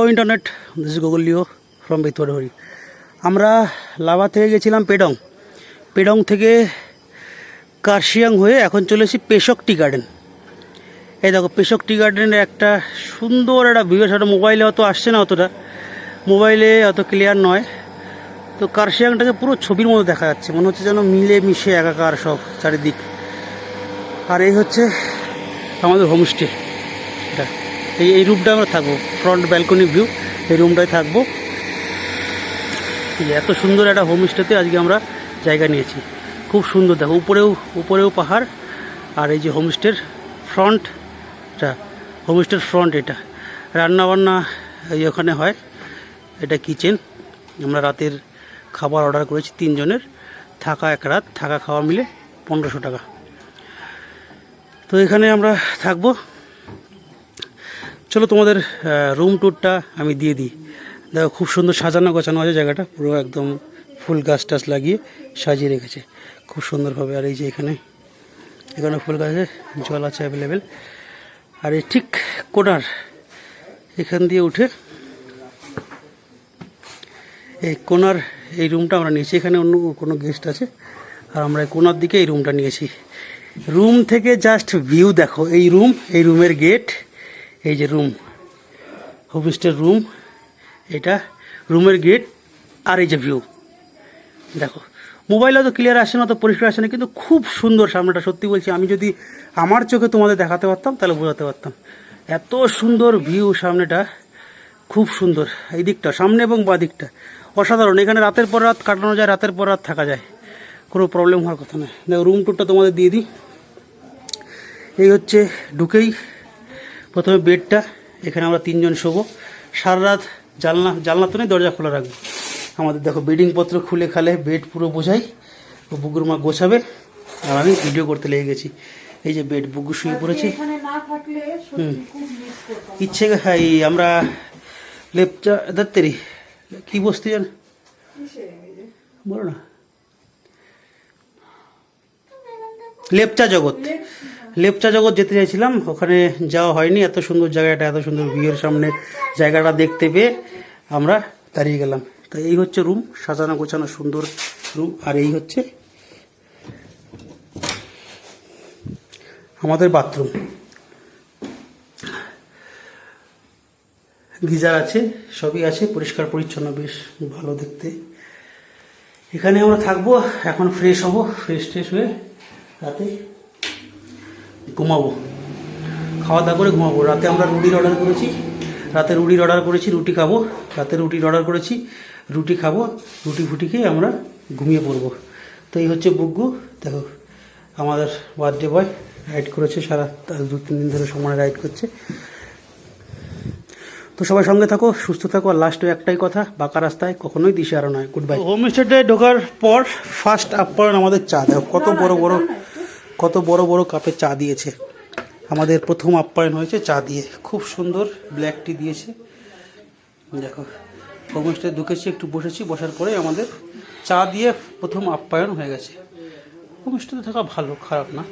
Hello internet this Google Leo from বেতোয়ারি আমরা lava থেকে গেছিলাম পেডং। পেডং থেকে কার্শিয়াং হয়ে এখন চলে এসেছি পেশক টি গার্ডেন। এই দেখো, পেশক টি গার্ডেনের একটা সুন্দর একটা ভিউ সেটা মোবাইলে অত আসছে না অতটা। মোবাইলে অত ক্লিয়ার নয়। তো কার্শিয়াংটাকে পুরো ছবির মতো দেখা যাচ্ছে। মনে হচ্ছে যেন মিলে মিশে একাকার সব চারিদিক। আর এই হচ্ছে আমাদের হোমস্টে এই এই রুমটা আমরা থাকব ফ্রন্ট ব্যালকনি ভিউ এই রুমটায় থাকব। এত সুন্দর একটা হোমস্টেতে আজকে আমরা জায়গা নিয়েছি। খুব সুন্দর, দেখো, উপরেও উপরেও পাহাড়, আর এই যে হোমস্টের ফ্রন্টটা হোমস্টের ফ্রন্ট এটা। রান্নাবান্না এই ওখানে হয়, এটা কিচেন আমরা রাতের খাবার অর্ডার করেছি তিনজনের, থাকা এক রাত, থাকা খাওয়া মিলে পনেরোশো টাকা। তো এখানে আমরা থাকব। চলো তোমাদের রুম ট্যুরটা আমি দিয়ে দিই। দেখো, খুব সুন্দর সাজানো গোছানো আছে জায়গাটা, পুরো একদম ফুল গাছ টাছ লাগিয়ে সাজিয়ে রেখেছে। খুব সুন্দরভাবে, আর এই যে এখানে এখানে ফুল গাছে জল আছে অ্যাভেলেবেল আর এই ঠিক কোনার এখান দিয়ে উঠে এই কোনার এই রুমটা আমরা নিয়েছি। এখানে অন্য কোনো গেস্ট আছে, আর আমরা এই কোনার দিকে এই রুমটা নিয়েছি। রুম থেকে জাস্ট ভিউ দেখো, এই রুম এই রুমের গেট এই যে রুম হোমস্টের রুম এটা রুমের গেট আর এই যে ভিউ দেখো মোবাইলে তো ক্লিয়ার আসে না তো পরিষ্কার আসে না, কিন্তু খুব সুন্দর সামনেটা, সত্যি বলছি, আমি যদি আমার চোখে তোমাদের দেখাতে পারতাম, তাহলে বোঝাতে পারতাম। এত সুন্দর ভিউ সামনেটা, খুব সুন্দর, এই দিকটা, সামনে এবং বা দিকটা। অসাধারণ, এখানে রাতের পর রাত কাটানো যায়, রাতের পর রাত থাকা যায়। কোনো প্রবলেম হওয়ার কথা নয়। দেখো রুম টুরটা তোমাদের দিয়ে দিই। এই হচ্ছে ঢুকেই প্রথমে বেডটা এখানে আমরা তিনজন শোবো। সারা রাত জানলা জানলা তো নেই দরজা খোলা রাখব। আমাদের দেখো বেডিংপত্র খুলে খালে বেড পুরো বোঝাই ও বুগুর মা গোছাবে। আর আমি ভিডিও করতে লেগে গেছি। এই যে বেড বুগু শুয়ে পড়েছি। ইচ্ছে হ্যাঁ এই আমরা লেপচা দত্তেরি কি বসতে জান কিসে এই যে? বলো না। লেপচা জগৎ। লেপচা জগৎ যেতে চাইছিলাম, ওখানে যাওয়া হয়নি, এত সুন্দর জায়গাটা, এত সুন্দর বিয়ের সামনে জায়গাটা দেখতে পেয়ে আমরা দাঁড়িয়ে গেলাম। তো এই হচ্ছে রুম সাজানো গোছানো সুন্দর রুম আর এই হচ্ছে আমাদের বাথরুম গিজার আছে, সবই আছে, পরিষ্কার, পরিচ্ছন্ন, বেশ ভালো দেখতে। এখানে আমরা থাকব, এখন ফ্রেশ হব ফ্রেশ ট্রেশ হয়ে রাতে ঘুমাবো। খাওয়া দাওয়া করে ঘুমাবো। রাতে আমরা রুটির অর্ডার করেছি। রাতে রুটির অর্ডার করেছি, রুটি খাব। রাতে রুটির অর্ডার করেছি, রুটি খাব, রুটি ফুটি খেয়ে আমরা ঘুমিয়ে পড়ব। তো এই হচ্ছে বুগ্গু দেখো, আমাদের বার্থডে বয় রাইড করেছে সারা দু তিন দিন ধরে সময় রাইড করছে। তো সবাই সঙ্গে থাকো, সুস্থ থাকো। আর লাস্টে একটাই কথা, বাঁকা রাস্তায় কখনোই দিশে আরও নয়। গুড বাই হোম স্টেটে ঢোকার পর ফার্স্ট আপ্যায়ন আমাদের চা। দেখো, কত বড় বড় কত বড় বড় কাপে চা দিয়েছে। আমাদের প্রথম আপ্যায়ন হয়েছে চা দিয়ে। খুব সুন্দর ব্ল্যাক টি দিয়েছে। দেখো হোমস্টে ঢুকেছি একটু বসেছি, বসার পরে আমাদের চা দিয়ে প্রথম আপ্যায়ন হয়ে গেছে। হোমস্টেতে থাকা ভালো, খারাপ না।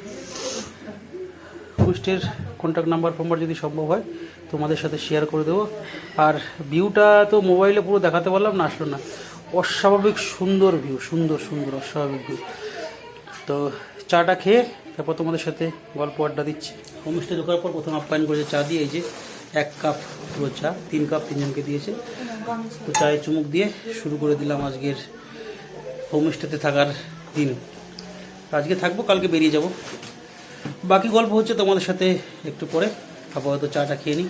হোমস্টের কন্ট্যাক্ট নাম্বার ফাম্বার যদি সম্ভব হয়, তোমাদের সাথে শেয়ার করে দেবো। আর ভিউটা তো মোবাইলে পুরো দেখাতে পারলাম না, আসলো না। অস্বাভাবিক সুন্দর ভিউ সুন্দর সুন্দর অস্বাভাবিক ভিউ তো চাটা খেয়ে তারপর তোমাদের সাথে গল্প আড্ডা দিচ্ছি। হোমস্টে ঢোকার পর প্রথম আপ্যায়ন করেছে চা দিয়ে, এই যে এক কাপ পুরো চা, তিন কাপ তিনজনকে দিয়েছে। তো চায়ে চুমুক দিয়ে শুরু করে দিলাম আজকের হোমস্টেতে থাকার দিন। আজকে থাকব, কালকে বেরিয়ে যাব। বাকি গল্প হচ্ছে তোমাদের সাথে একটু পরে। আপাতত চাটা খেয়ে নিই।